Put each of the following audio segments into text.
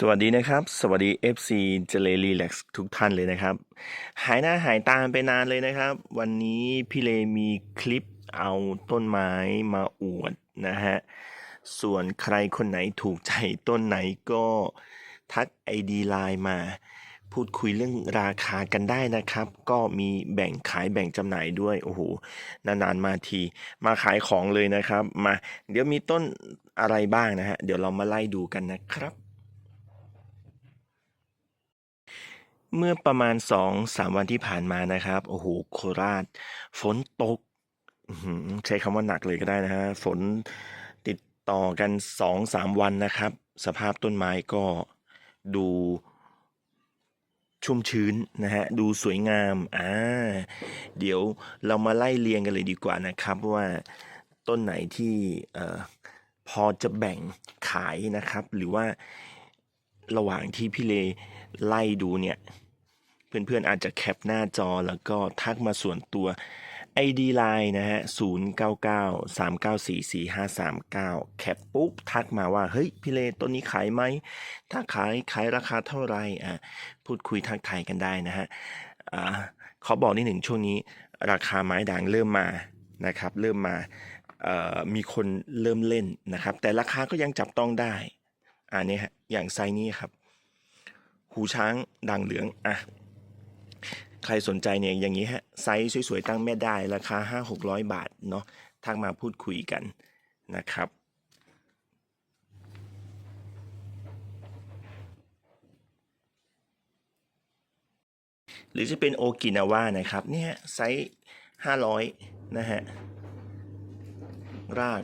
สวัสดีนะครับ สวัสดี FC เจเลรีแล็กซ์ทุกท่านเลยนะครับ หายหน้าหายตาไปนานเลยนะครับ วันนี้พี่เลมีคลิปเอาต้นไม้มาอวดนะฮะ ส่วนใครคนไหนถูกใจต้นไหนก็ทัก ID ไลน์มา พูดคุยเรื่องราคากันได้นะครับ ก็มีแบ่งขายแบ่งจำหน่ายด้วย โอ้โห นานๆมาที มาขายของเลยนะครับ มา เดี๋ยวมีต้นอะไรบ้างนะฮะ เดี๋ยวเรามาไล่ดูกันนะครับ เมื่อประมาณสองสามวันที่ผ่านมานะครับ โอ้โหโคราช ฝนตกใช้คำว่าหนักเลยก็ได้นะฮะฝนติดต่อกันสองสามวันนะครับ สภาพต้นไม้ก็ดูชุ่มชื้นนะฮะดูสวยงามอ่าเดี๋ยวเรามาไล่เรียงกันเลยดีกว่านะครับว่าต้นไหนที่เอ่อพอจะแบ่งขายนะครับ หรือว่าระหว่างที่พี่เลไล่ดูเนี่ย เพื่อนๆอาจจะแคปหน้าจอแล้วก็ทักมาส่วนตัว ID Line นะฮะ 0 9 9 3 9 4 4 5 3 9 แคปปุ๊บ ทักมาว่า เฮ้ย พี่เลต้นนี้ขายไหม ถ้าขายขายราคาเท่าไหร่อะพูดคุยทักทายกันได้นะฮะอ่าขอบอกนิดหนึ่งช่วงนี้ราคาไม้ด่างเริ่มมานะครับ เริ่มมามีคนเริ่มเล่นนะครับ แต่ราคาก็ยังจับต้องได้อ่าเนี่ยฮะอย่างไซนี้ครับ หูช้างด่างเหลืองอะ ใครสนใจเนี่ยอย่างนี้ฮะไซส์สวยๆตั้งแม่ได้ราคา 5 6 0 0 บาทเนาะทักมาพูดคุยกันนะครับหรือจะเป็นโอกินาว่านะครับเนี่ยไซส์500 นะฮะ ราก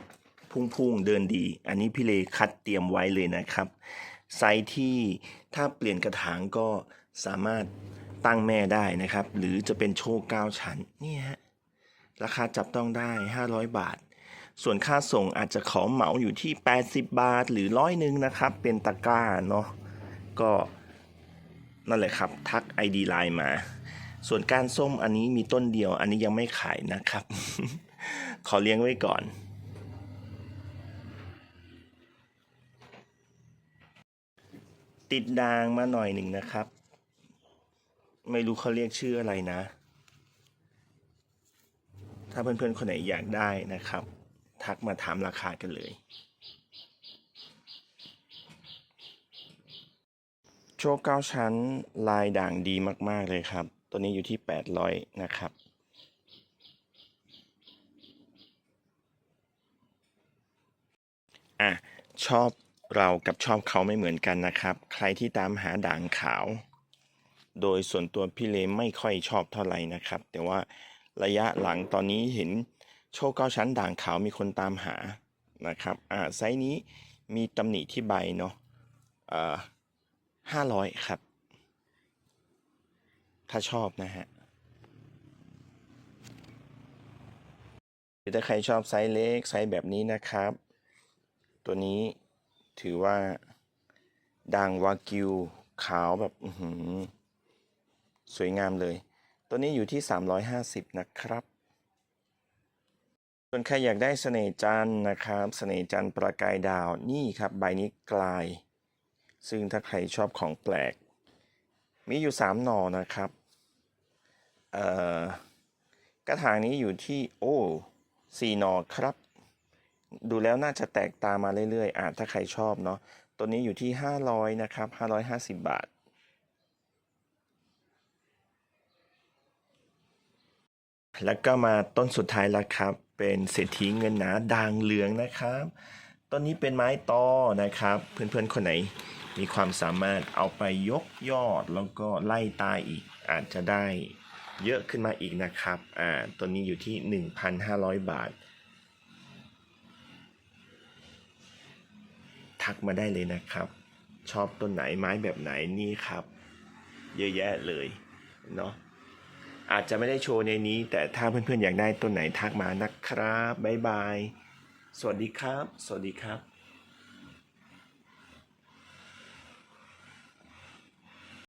พุ่งๆ เดินดี อันนี้พี่เลคัดเตรียมไว้เลยนะครับ ไซส์ที่ถ้าเปลี่ยนกระถางก็สามารถ ตั้งแม่ได้นะครับ หรือจะเป็นโชว์9ชั้นนี่ฮะราคาจับต้องได้ 500 บาท ส่วนค่าส่งอาจจะขอเหมาอยู่ที่ 80 บาท หรือร้อยหนึ่งนะครับ เป็นตะกร้าเนาะก็นั่นแหละครับ ทัก ID ไลน์มา ส่วนการส้มอันนี้มีต้นเดียว อันนี้ยังไม่ขายนะครับ ขอเลี้ยงไว้ก่อนติดดางมาหน่อยหนึ่งนะครับ ไม่รู้เขาเรียกชื่ออะไรนะ ถ้าเพื่อนๆคนไหนอยากได้นะครับ ทักมาถามราคากันเลยโชว์เก้าชั้นลายด่างดีมาก ๆ เลยครับ ตัวนี้อยู่ที่ 800 นะครับอะชอบเรากับชอบเขาไม่เหมือนกันนะครับ ใครที่ตามหาด่างขาว โดยส่วนตัวพี่เลไม่ค่อยชอบเท่าไหร่นะครับ แต่ว่าระยะหลังตอนนี้เห็นโชคเก้าชั้นด่างขาวมีคนตามหานะครับอ่าไซส์นี้มีตำหนิที่ใบเนาะอ่าห้าร้อยครับ ถ้าชอบนะฮะหรือถ้าใครชอบไซส์เล็กไซส์แบบนี้นะครับ ตัวนี้ถือว่าด่างวากิวขาวแบบ อื้อหือ สวยงามเลย ตัวนี้อยู่ที่ 350 นะครับ ส่วนใครอยากได้เสน่ห์จันนะครับเสน่ห์จันประกายดาวนี่ครับใบนี้กลาย ซึ่งถ้าใครชอบของแปลก มีอยู่ 3 หน่อนะครับเอ่อกระถางนี้อยู่ที่โอ้สี่หน่อครับ ดูแล้วน่าจะแตกตามมาเรื่อยๆอ่าถ้าใครชอบเนาะตัวนี้อยู่ที่ 500 นะครับ 550 บาท แล้วก็มาต้นสุดท้ายแล้วครับ เป็นเศรษฐีเงินหนาด่างเหลืองนะครับ ต้นนี้เป็นไม้ตอนะครับ เพื่อนๆคนไหนมีความสามารถเอาไปยกยอดแล้วก็ไล่ตายอีกอาจจะได้เยอะขึ้นมาอีกนะครับ อ่าต้นนี้อยู่ที่ 1,500 บาท ทักมาได้เลยนะครับ ชอบต้นไหนไม้แบบไหนนี่ครับ เยอะแยะเลย เนาะ อาจจะไม่ได้โชว์ในนี้ แต่ถ้าเพื่อนๆอยากได้ต้นไหนทักมานะครับบ๊ายบาย สวัสดีครับ สวัสดีครับ